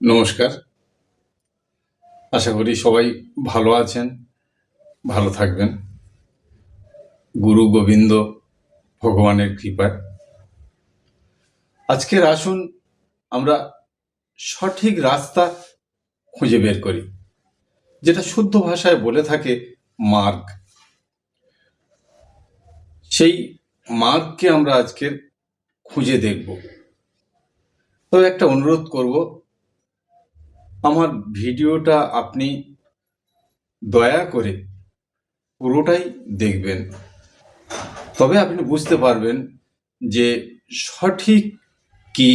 নমস্কার। আশা করি সবাই ভালো আছেন, ভালো থাকবেন। গুরু গোবিন্দ ভগবানের কৃপায়। আজকের আসুন আমরা সঠিক রাস্তা খুঁজে বের করি, যেটা শুদ্ধ ভাষায় বলে থাকে মার্গ। সেই মার্গকে আমরা আজকের খুঁজে দেখব। তবে একটা অনুরোধ করব আমার ভিডিওটা আপনি দয়া করে পুরোটাই দেখবেন। তবে আপনি বুঝতে পারবেন যে সঠিক কি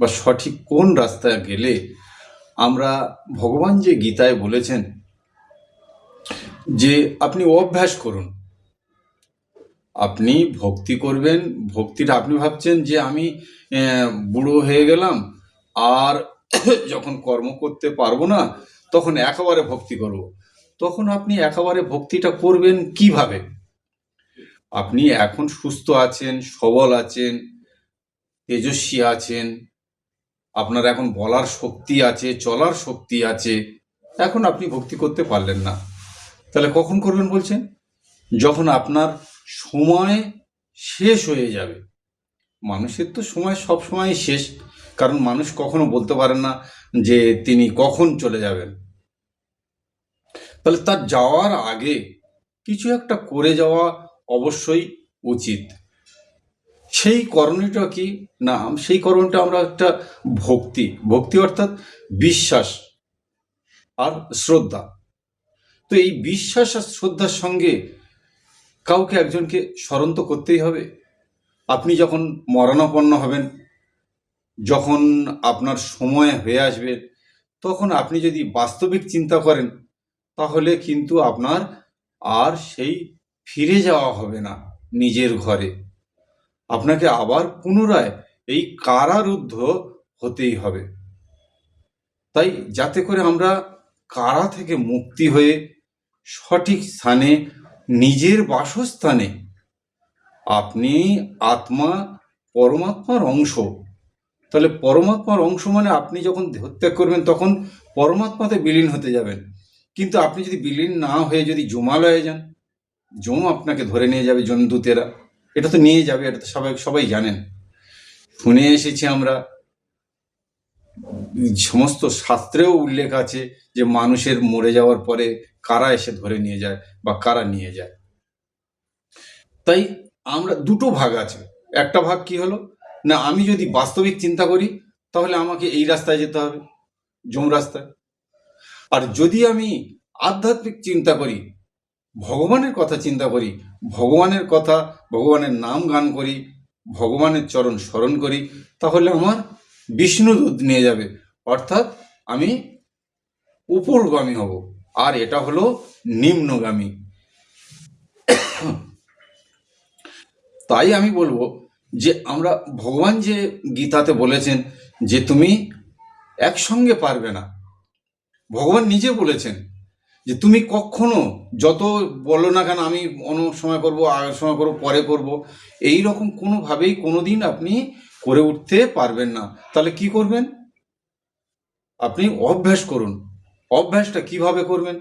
বা সঠিক কোন রাস্তায় গেলে আমরা ভগবান যে গীতায় বলেছেন যে আপনি অভ্যাস করুন। আপনি ভক্তি করবেন, ভক্তিটা আপনি ভাবছেন যে আমি বুড়ো হয়ে গেলাম, আর যখন কর্ম করতে পারব না, তখন একেবারে ভক্তি করব। তখন আপনি একেবারে ভক্তিটা করবেন কীভাবে? আপনি এখন সুস্থ আছেন, সবল আছেন, তেজস্বী আছেন, আপনার এখন বলার শক্তি আছে, চলার শক্তি আছে, এখন আপনি ভক্তি করতে পারলেন না। তাহলে কখন করবেন বলছেন? যখন আপনার সময় শেষ হয়ে যাবে। মানুষের তো সময় সব সময় শেষ। কারণ মানুষ কখনো বলতে পারেন না যে তিনি কখন চলে যাবেন। তাহলে তার যাওয়ার আগে কিছু একটা করে যাওয়া অবশ্যই উচিত। সেই করণীয়টা কি? না, সেই করণীয়টা আমরা একটা ভক্তি। ভক্তি অর্থাৎ বিশ্বাস আর শ্রদ্ধা। তো এই বিশ্বাস আর শ্রদ্ধার সঙ্গে কাউকে একজনকে স্মরণ তো করতেই হবে। আপনি যখন মরণাপন্ন হবেন যখন আপনার সময় হয়ে আসবে, তখন আপনি যদি বাস্তবিক চিন্তা করেন, তাহলে কিন্তু আপনার আর সেই ফিরে যাওয়া হবে না নিজের ঘরে। আপনাকে আবার পুনরায় এই কারারুদ্ধ হতেই হবে। তাই যাতে করে আমরা কারা থেকে মুক্তি হয়ে সঠিক স্থানে, নিজের বাসস্থানে, আপনি আত্মা পরমাত্মার অংশ তাহলে পরমাত্মার অংশ মানে আপনি যখন দেহত্যাগ করবেন, তখন পরমাত্মাতে বিলীন হতে যাবেন। কিন্তু আপনি যদি বিলীন না হয়ে যদি জমালয়ে যান, জম আপনাকে ধরে নিয়ে যাবে জমদূতেরা এটা তো নিয়ে যাবে, এটা তো সবাই সবাই জানেন। শুনে এসেছি আমরা, সমস্ত শাস্ত্রেও উল্লেখ আছে যে মানুষের মরে যাওয়ার পরে কারা এসে ধরে নিয়ে যায় বা কারা নিয়ে যায়। তাই আমরা দুটো ভাগ আছে। একটা ভাগ কি হলো? না, আমি যদি বাস্তবিক চিন্তা করি, তাহলে আমাকে এই রাস্তায় যেতে হবে, জম রাস্তায়। আর যদি আমি আধ্যাত্মিক চিন্তা করি, ভগবানের কথা চিন্তা করি, ভগবানের কথা, ভগবানের নাম গান করি, ভগবানের চরণ স্মরণ করি, তাহলে আমার বিষ্ণুদূত নিয়ে যাবে। অর্থাৎ আমি উপরগামী হব। আর এটা হলো নিম্নগামী। তাই আমি বলব যে আমরা ভগবান যে গীতাতে বলেছেন যে তুমি একসঙ্গে পারবে না। ভগবান নিজে বলেছেন যে তুমি কখনো যত বলো না কেন আমি অন্য সময় করব, আগের সময় করব, পরে করব, এই রকম কোনোভাবেই কোনো দিন আপনি করে উঠতে পারবেন না। তাহলে কি করবেন? আপনি অভ্যাস করুন। অভ্যাসটা কীভাবে করবেন?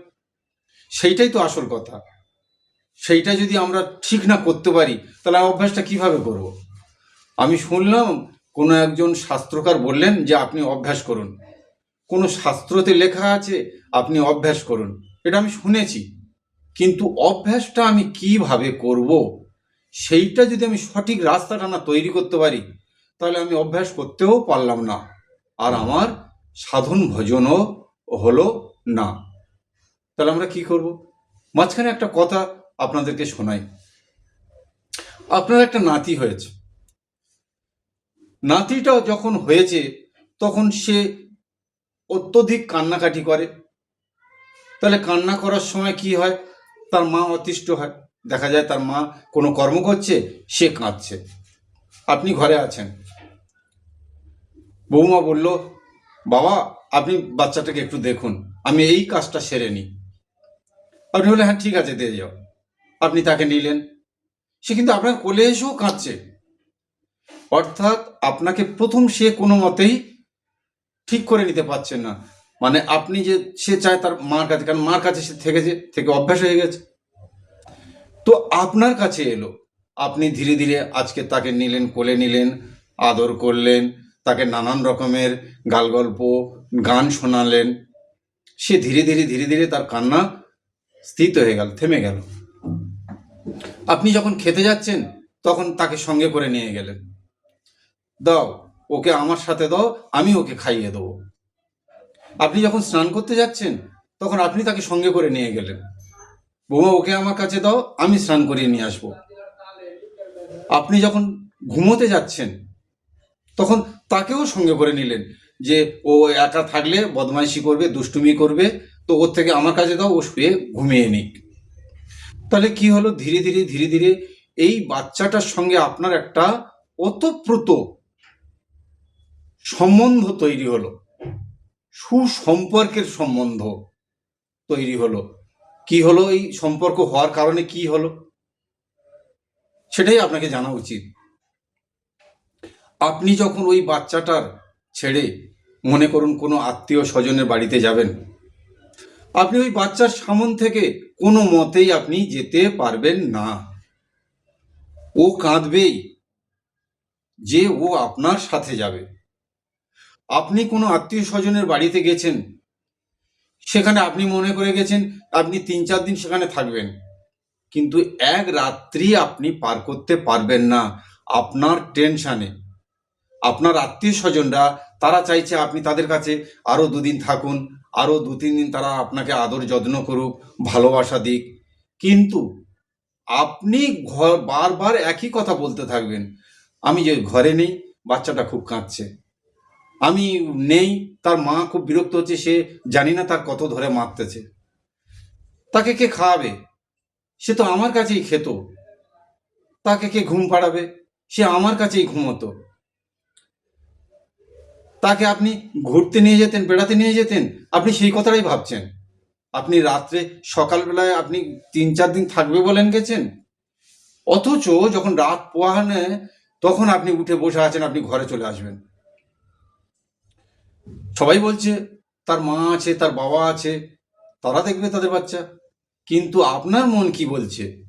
সেইটাই তো আসল কথা। সেইটা যদি আমরা ঠিক না করতে পারি, তাহলে অভ্যাসটা কীভাবে করব? আমি শুনলাম কোনো একজন শাস্ত্রকার বললেন যে আপনি অভ্যাস করুন। কোনো শাস্ত্রতে লেখা আছে, আপনি অভ্যাস করুন। এটা আমি শুনেছি। কিন্তু অভ্যাসটা আমি কীভাবে করব? সেইটা যদি আমি সঠিক রাস্তাটা না তৈরি করতে পারি, তাহলে আমি অভ্যাস করতেও পারলাম না। আর আমার সাধন ভজনও হলো না। তাহলে আমরা কি করব? মাঝখানে একটা কথা আপনাদেরকে শোনাই। আপনার একটা নাতি হয়েছে। নাতিটা যখন হয়েছে, তখন সে অত্যধিক কান্নাকাটি করে। তাহলে কান্না করার সময় কি হয়? তার মা অতিষ্ঠ হয়। দেখা যায় তার মা কোনো কর্ম করছে, সে কাঁদছে। আপনি ঘরে আছেন। বৌমা বলল, বাবা, আপনি বাচ্চাটাকে একটু দেখুন। আমি এই কাজটা সেরে নিই। আপনি বললেন হ্যাঁ ঠিক আছে, দিয়ে যাও। আপনি তাকে নিলেন। সে কিন্তু আপনার কোলে এসেও কাঁদছে। অর্থাৎ আপনাকে প্রথম সে কোনো মতেই ঠিক করে নিতে পারছেন না। মানে আপনি যে সে চায় তার মার কাছে, কারণ মার কাছে সে থেকেছে থেকে অভ্যাস হয়ে গেছে। তো আপনার কাছে এলো। আপনি ধীরে ধীরে আজকে তাকে নিলেন, কোলে নিলেন, আদর করলেন, তাকে নানান রকমের গালগল্প, গান শোনালেন। সে ধীরে ধীরে ধীরে ধীরে তার কান্না স্থিত হয়ে গেল, থেমে গেল। আপনি যখন খেতে যাচ্ছেন, তখন তাকে সঙ্গে করে নিয়ে গেলেন। দাও, ওকে আমার সাথে দাও, আমি ওকে খাইয়ে দেবো। আপনি যখন স্নান করতে যাচ্ছেন, তখন আপনি তাকে সঙ্গে করে নিয়ে গেলেন। বৌমা, ওকে আমার কাছে দাও, আমি স্নান করিয়ে নিয়ে আসব। আপনি যখন ঘুমোতে যাচ্ছেন, তখন তাকেও সঙ্গে করে নিলেন যে, ও একা থাকলে বদমাইশি করবে, দুষ্টুমি করবে, তো ওর থেকে আমার কাছে দাও, ও শুয়ে ঘুমিয়ে নিক। তাহলে কি হলো? ধীরে ধীরে ধীরে ধীরে এই বাচ্চাটার সঙ্গে আপনার একটা ওতপ্রোত সম্বন্ধ তৈরি হলো। সুসম্পর্কের সম্বন্ধ তৈরি হলো। কি হলো? এই সম্পর্ক হওয়ার কারণে কি হলো? সেটাই আপনাকে জানা উচিত। আপনি যখন ওই বাচ্চাটার ছেড়ে মনে করুন কোনো আত্মীয় স্বজনের বাড়িতে যাবেন, আপনি ওই বাচ্চার সামন থেকে কোনো মতেই আপনি যেতে পারবেন না। ও কাঁদবেই যে ও আপনার সাথে যাবে। আপনি কোনো আত্মীয় স্বজনের বাড়িতে গেছেন? সেখানে আপনি মনে করে গেছেন আপনি তিন চার দিন সেখানে থাকবেন। কিন্তু এক রাত্রি আপনি পার করতে পারবেন না। আপনার টেনশানে। আপনার আত্মীয় স্বজনরা, তারা চাইছে আপনি তাদের কাছে আরও দুদিন থাকুন, আরও দু তিন দিন তারা আপনাকে আদর যত্ন করুক, ভালোবাসা দিক। কিন্তু আপনি ঘর বারবার একই কথা বলতে থাকবেন। আমি যে ঘরে নেই, বাচ্চাটা খুব কাঁদছে। আমি নেই, তার মা খুব বিরক্ত হচ্ছে, সে জানি না তার কত ধরে মারতেছে। তাকে কে খাওয়াবে? সে তো আমার কাছেই খেত। তাকে কে ঘুম পাড়াবে? সে আমার কাছেই ঘুমতো। তাকে আপনি ঘুরতে নিয়ে যেতেন, বেড়াতে নিয়ে যেতেন, আপনি সেই কথাটাই ভাবছেন। আপনি রাত্রে, সকালবেলায় আপনি তিন চার দিন থাকবে বলেন গেছেন? অথচ যখন রাত পোহানে, তখন আপনি উঠে বসে আছেন, আপনি ঘরে চলে আসবেন। সবাই বলছে, তার মা আছে, তার বাবা আছে, তারা দেখবে তাদের বাচ্চা। কিন্তু আপনার মন কি বলছে?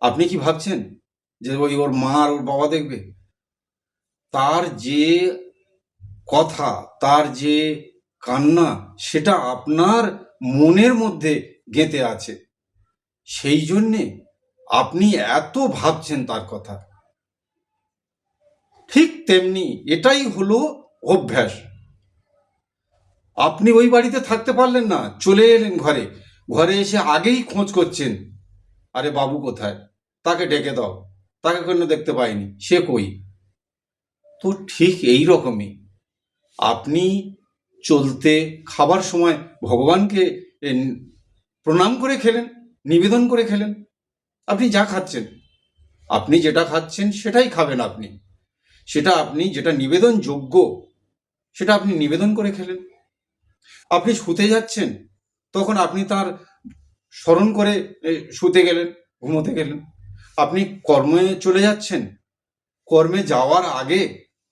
আপনি কি ভাবছেন যে ওই ওর মা আর ওর বাবা দেখবে? তার যে কথা, তার যে কান্না, সেটা আপনার মনের মধ্যে গেঁথে আছে। সেই জন্যে আপনি এত ভাবছেন তার কথা। ঠিক তেমনি এটাই হলো অভ্যাস। আপনি ওই বাড়িতে থাকতে পারলেন না, চলে এলেন ঘরে। ঘরে এসে আগেই খোঁজ করছেন। আরে বাবু কোথায়? তাকে ডেকে দাও। তাকে কোনো দেখতে পাইনি। সে কই? তো ঠিক এই রকমই। আপনি চলতে খাবার সময় ভগবানকে প্রণাম করে খেলেন, নিবেদন করে খেলেন। আপনি যা খাচ্ছেন। আপনি যেটা খাচ্ছেন সেটাই খাবেন আপনি। সেটা আপনি, যেটা নিবেদন যোগ্য সেটা আপনি নিবেদন করে খেলেন। আপনি শুতে যাচ্ছেন, তখন আপনি তার স্মরণ করে শুতে গেলেন, ঘুমোতে গেলেন। আপনি কর্মে চলে যাচ্ছেন। কর্মে যাওয়ার আগে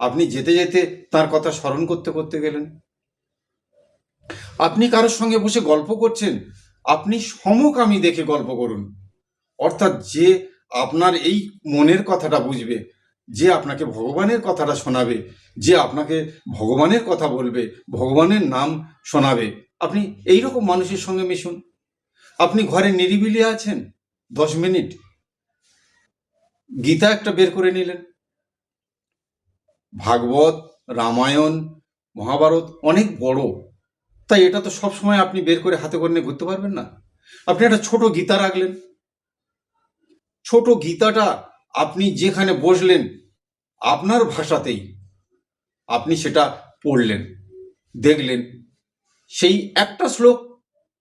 আপনি যেতে যেতে তার কথা স্মরণ করতে করতে গেলেন। আপনি কারোর সঙ্গে বসে গল্প করছেন, আপনি সমকামী দেখে গল্প করুন। অর্থাৎ যে আপনার এই মনের কথাটা বুঝবে, যে আপনাকে ভগবানের কথাটা শোনাবে যে আপনাকে ভগবানের কথা বলবে, ভগবানের নাম শোনাবে। আপনি এই রকম মানুষের সঙ্গে মিশুন। আপনি ঘরে নিরিবিলি আছেন? দশ মিনিট। গীতা একটা বের করে নিলেন। ভাগবত, রামায়ণ, মহাভারত অনেক বড়। তাই এটা তো সব সময় আপনি বের করে হাতে করে নিয়ে ঘুরতে পারবেন না। আপনি একটা ছোট গীতা রাখলেন। ছোট গীতাটা আপনি যেখানে বসলেন, আপনার ভাষাতেই আপনি সেটা পড়লেন, দেখলেন। সেই একটা শ্লোক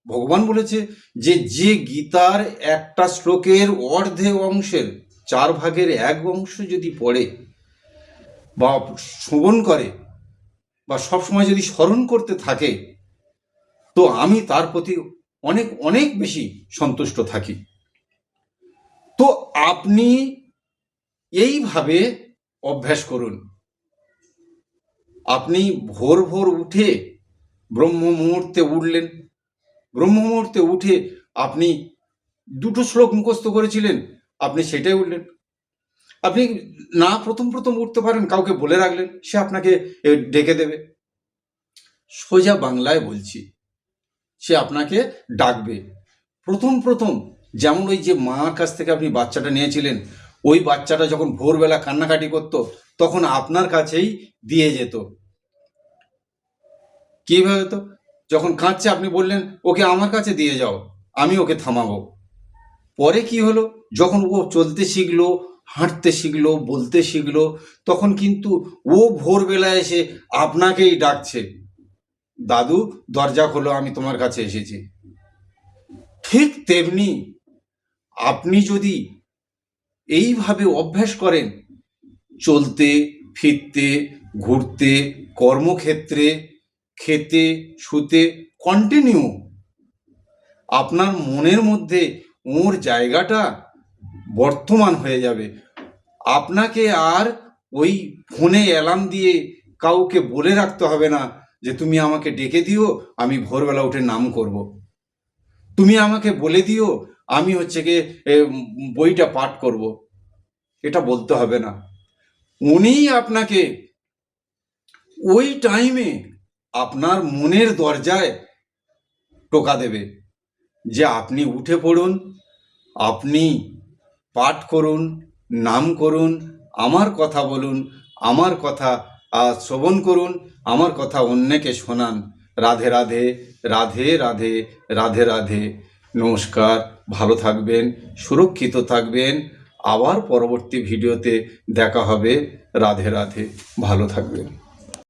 ভগবান বলেছে যে যে গীতার একটা শ্লোকের অর্ধে অংশের চার ভাগের এক অংশ যদি পড়ে বা শ্রবণ করে বা সবসময় যদি স্মরণ করতে থাকে, তো আমি তার প্রতি অনেক অনেক বেশি সন্তুষ্ট থাকি। তো আপনি এইভাবে অভ্যাস করুন। আপনি ভোর ভোর উঠে ব্রহ্ম মুহূর্তে উঠলেন। ব্রহ্ম মুহূর্তে উঠে আপনি দুটো শ্লোক মুখস্থ করেছিলেন, আপনি সেটাই উঠলেন। আপনি না প্রথম প্রথম উঠতে পারেন, কাউকে বলে রাখলেন, সে আপনাকে ডেকে দেবে। সোজা বাংলায় বলছি, সে আপনাকে ডাকবে। প্রথম প্রথম যেমন ওই যে মার কাছ থেকে আপনি বাচ্চাটা নিয়েছিলেন, ওই বাচ্চাটা যখন ভোরবেলা কান্নাকাটি করতো তখন আপনার কাছেই দিয়ে যেত। কীভাবে তো যখন কাঁদছে, আপনি বললেন, ওকে আমার কাছে দিয়ে যাও, আমি ওকে থামাবো। পরে কি হলো? যখন ও চলতে শিখলো, হাঁটতে শিখলো, বলতে শিখলো, তখন কিন্তু ও ভোরবেলা এসে আপনাকেই ডাকছে, দাদু, দরজা খোলো, আমি তোমার কাছে এসেছি। ঠিক তেমনি আপনি যদি এইভাবে অভ্যাস করেন চলতে, ফিরতে, ঘুরতে, কর্মক্ষেত্রে, খেতে, শুতে কন্টিনিউ আপনার মনের মধ্যে ওর জায়গাটা বর্তমান হয়ে যাবে। আপনাকে আর ওই ফোনে অ্যালার্ম দিয়ে কাউকে বলে রাখতে হবে না যে, তুমি আমাকে ডেকে দিও, আমি ভোরবেলা উঠে নাম করব। তুমি আমাকে বলে দিও, আমি হচ্ছে গিয়ে বইটা পাঠ করব। এটা বলতে হবে না। উনিই আপনাকে ওই টাইমে আপনার মনের দরজায় টোকা দেবে যে আপনি উঠে পড়ুন, আপনি পাঠ করুন, নাম করুন, আমার কথা বলুন, আমার কথা শ্রবণ করুন, আমার কথা অন্যকে শোনান। রাধে রাধে রাধে রাধে রাধে রাধে। নমস্কার, ভালো থাকবেন, সুরক্ষিত থাকবেন। আবার পরবর্তী ভিডিওতে দেখা হবে। রাধে রাধে। ভালো থাকবেন।